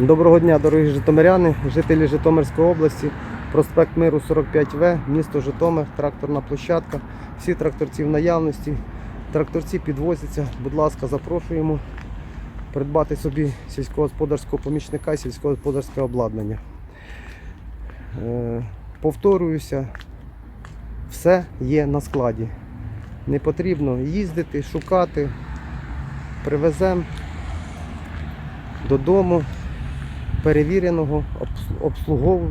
Доброго дня, дорогі житомиряни, жителі Житомирської області, проспект Миру 45В, місто Житомир, тракторна площадка. Всі тракторці в наявності. Тракторці підвозяться. Будь ласка, запрошуємо придбати собі сільськогосподарського помічника, сільськогосподарське обладнання. Е, Повторююся, все є на складі. Не потрібно їздити, шукати. Привеземо додому перевіреного, обс- обслугов...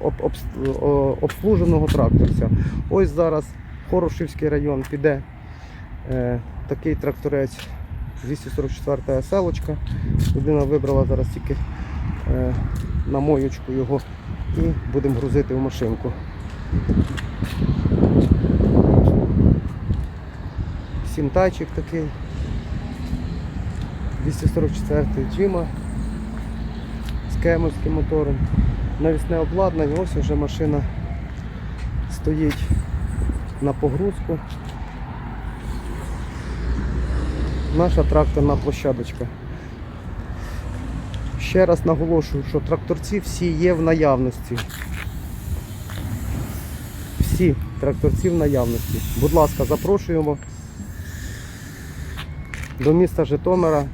об- обс- о- обслуженого тракторця. Ось зараз Хорошівський район піде е, такий тракторець 244 селочка. Людина вибрала зараз тільки е, на моючку його і будемо грузити в машинку. Сімтайчик такий. 244 джима кемовським мотором. Навісне обладнання, ось вже машина стоїть на погрузку. Наша тракторна площадочка. Ще раз наголошую, що тракторці всі є в наявності. Всі тракторці в наявності. Будь ласка, запрошуємо до міста Житомира.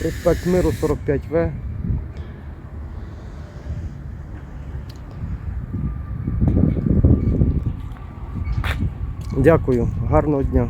Проспект Миру 45В. Дякую, гарного дня.